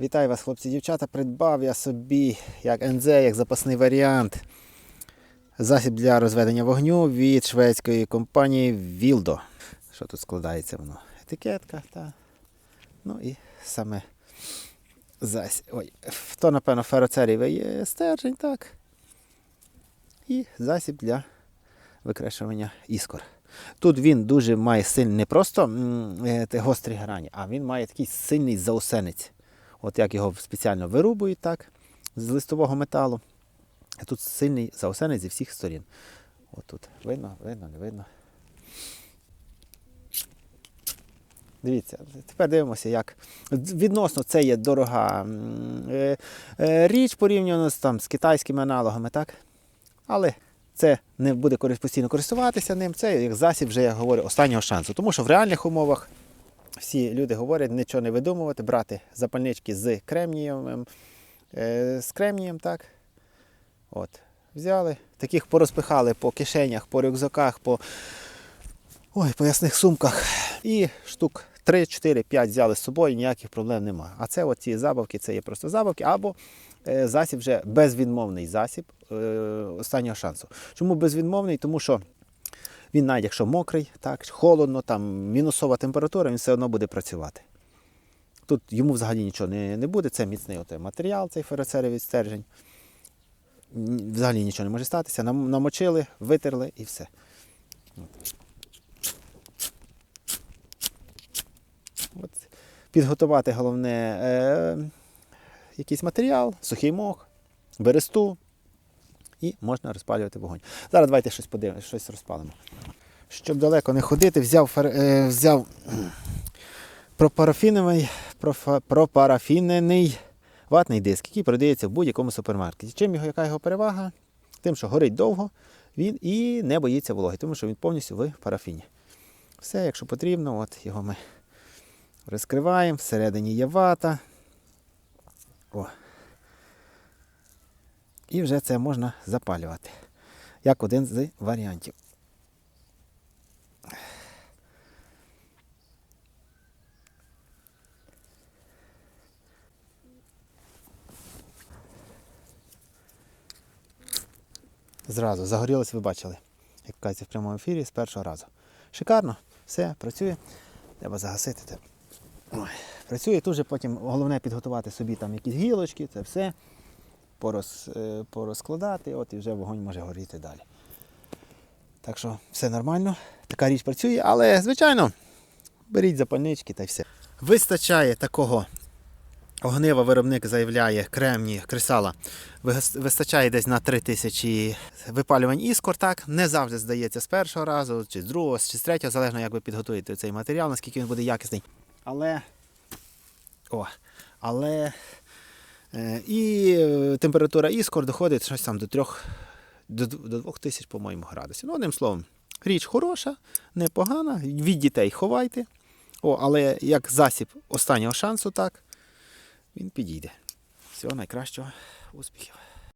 Вітаю вас, хлопці дівчата. Придбав я собі як НЗ, як запасний варіант. Засіб для розведення вогню від шведської компанії Вілдо. Що тут складається воно? Етикетка, та. Ну і саме засіб. Ой, то, напевно, фероцерівий е, стержень, так. І засіб для викрешування іскор. Тут він дуже має сильний, не просто е, гострі грані, а він має такий сильний заусенець. От як його спеціально вирубують так, з листового металу. Тут сильний заусенець зі всіх сторін. От тут видно, видно, не видно. Дивіться, тепер дивимося, як відносно це є дорога е, е, річ порівняно з, там, з китайськими аналогами, так? Але це не буде постійно користуватися ним. Це як засіб, вже я говорю, останнього шансу. Тому що в реальних умовах всі люди говорять нічого не видумувати, брати запальнички з кремнієм, е, з кремнієм, так? От. Взяли, таких порозпихали по кишенях, по рюкзаках, по, ой, по ясних сумках. І штук 3, 4, 5 взяли з собою, ніяких проблем немає. А це от ці забавки, це є просто забавки, або е, засіб вже безвідмовний засіб е, останнього шансу. Чому безвідмовний? Тому що він навіть якщо мокрий, так, холодно, там мінусова температура, він все одно буде працювати. Тут йому взагалі нічого не, не буде, це міцний отой матеріал, цей ферроцеревий стержень. Взагалі нічого не може статися. Нам- Намочили, витерли і все. От. От. Підготувати головне е, якийсь матеріал, сухий мох, бересту, і можна розпалювати вогонь. Зараз давайте щось подивимося, щось розпалимо. Щоб далеко не ходити, взяв, е, взяв пропарафіновий, пропарафінений ватний диск, який продається в будь-якому супермаркеті. Чим його, яка його перевага? Тим, що горить довго він і не боїться вологи, тому що він повністю в парафіні. Все, якщо потрібно, от його ми розкриваємо, всередині є вата. О. І вже це можна запалювати. Як один з варіантів. Зразу загорілось, ви бачили, як кажеться в прямому ефірі з першого разу. Шикарно, все, працює. Треба загасити. Ой, працює тут же потім головне підготувати собі там якісь гілочки, це все пороз, е, порозкладати, от і вже вогонь може горіти далі. Так що все нормально, така річ працює, але звичайно, беріть запальнички та й все. Вистачає такого огнива, виробник заявляє кремні кресала. Вистачає десь на 3000 випалювань іскор, так? Не завжди здається з першого разу, чи з другого, чи з третього, залежно як ви підготуєте цей матеріал, наскільки він буде якісний. Але. О, але І е, температура іскор доходить щось там до трьох, до, до двох тисяч, по-моєму, градусів. Ну, одним словом, річ хороша, непогана, від дітей ховайте. О, але як засіб останнього шансу, так, він підійде. Всього найкращого, успіхів.